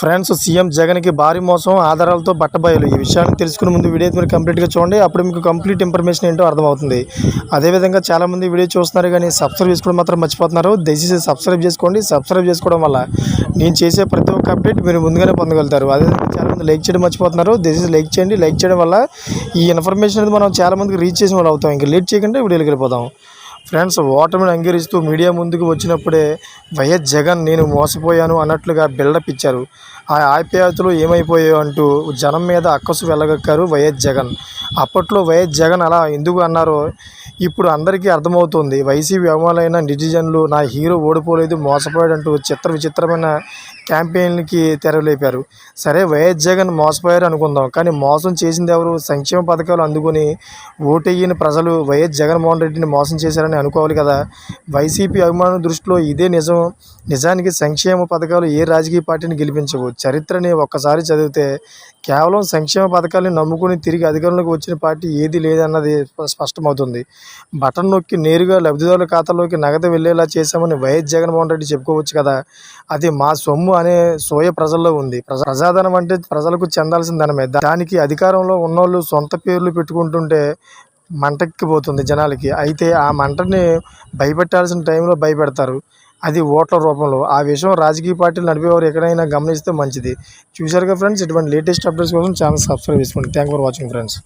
Friends CM జగన్కి భారీ మోసం ఆధారాలతో బట్టబయలు. ఈ విషయాన్ని తెలుసుకునే ముందు వీడియో మీరు కంప్లీట్గా చూడండి. అప్పుడు మీకు కంప్లీట్ ఇన్ఫర్మేషన్ ఏంటో అర్థమవుతుంది. అదేవిధంగా చాలామంది వీడియో చూస్తున్నారు కానీ సబ్స్క్రైబ్ చేసుకోవడం మాత్రం మర్చిపోతున్నారు. దయచేసి సబ్స్క్రైబ్ చేసుకోండి. సబ్స్క్రైబ్ చేసుకోవడం వల్ల నేను చేసే ప్రతి ఒక్క అప్డేట్ మీరు ముందుగానే పొందగలుగుతారు. అదేవిధంగా చాలామంది లైక్ చేయడం మర్చిపోతున్నారు. దయచేసి లైక్ చేయండి. లైక్ చేయడం వల్ల ఈ ఇన్ఫర్మేషన్ అనేది మనం చాలామందికి రీచ్ చేసిన వాళ్ళు అవుతాం. ఇంకా లేట్ చేయకుండా వీడియోకి వెళ్ళిపోదాం. ఫ్రెండ్స్ ఓటమిని అంగీకరిస్తూ మీడియా ముందుకు వచ్చినప్పుడే వైఎస్ జగన్ నేను మోసపోయాను అన్నట్లుగా బిల్డప్ ఇచ్చారు. ఆ ఆప్యాయతలు ఏమైపోయాయో అంటూ జనం మీద అక్కసు వెళ్ళగక్కారు వైఎస్ జగన్. అప్పట్లో వైఎస్ జగన్ అలా ఎందుకు అన్నారో ఇప్పుడు అందరికీ అర్థమవుతుంది. వైసీపీ అభిమానులైన నెటిజన్లు నా హీరో ఓడిపోలేదు మోసపోయాడు అంటూ చిత్ర విచిత్రమైన క్యాంపెయిన్లకి తెరలేపారు. సరే వైఎస్ జగన్ మోసపోయారు అనుకుందాం కానీ మోసం చేసింది ఎవరు? సంక్షేమ పథకాలు అందుకుని ఓటయ్యని ప్రజలు వైఎస్ జగన్మోహన్ రెడ్డిని మోసం చేశారని అనుకోవాలి కదా. వైసీపీ అభిమానుల దృష్టిలో ఇదే నిజం. నిజానికి సంక్షేమ పథకాలు ఏ రాజకీయ పార్టీని గెలిపించవు. చరిత్రని ఒక్కసారి చదివితే కేవలం సంక్షేమ పథకాలను నమ్ముకుని తిరిగి అధికారంలోకి వచ్చిన పార్టీ ఏది లేదన్నది స్పష్టమవుతుంది. బటన్ నొక్కి నేరుగా లబ్ధిదారుల ఖాతాలోకి నగదు వెళ్ళేలా చేశామని వైఎస్ జగన్మోహన్ రెడ్డి చెప్పుకోవచ్చు కదా. అది మా సొమ్ము అనే సోయ ప్రజల్లో ఉంది. ప్రజాధనం అంటే ప్రజలకు చెందాల్సిన ధనమే. దానికి అధికారంలో ఉన్నోళ్ళు సొంత పేర్లు పెట్టుకుంటుంటే మంటెక్కిపోతుంది జనాలకి. అయితే ఆ మంటని భయపెట్టాల్సిన టైంలో భయపెడతారు. అది ఓట్ల రూపంలో. ఆ విషయం రాజకీయ పార్టీలు నడిపేవారు ఎక్కడైనా గమనిస్తే మంచిది. చూశారుగా ఫ్రెండ్స్? ఇటువంటి లేటెస్ట్ అప్డేట్స్ కోసం ఛానల్ సబ్స్క్రైబ్ చేసుకోండి. Thank for watching friends.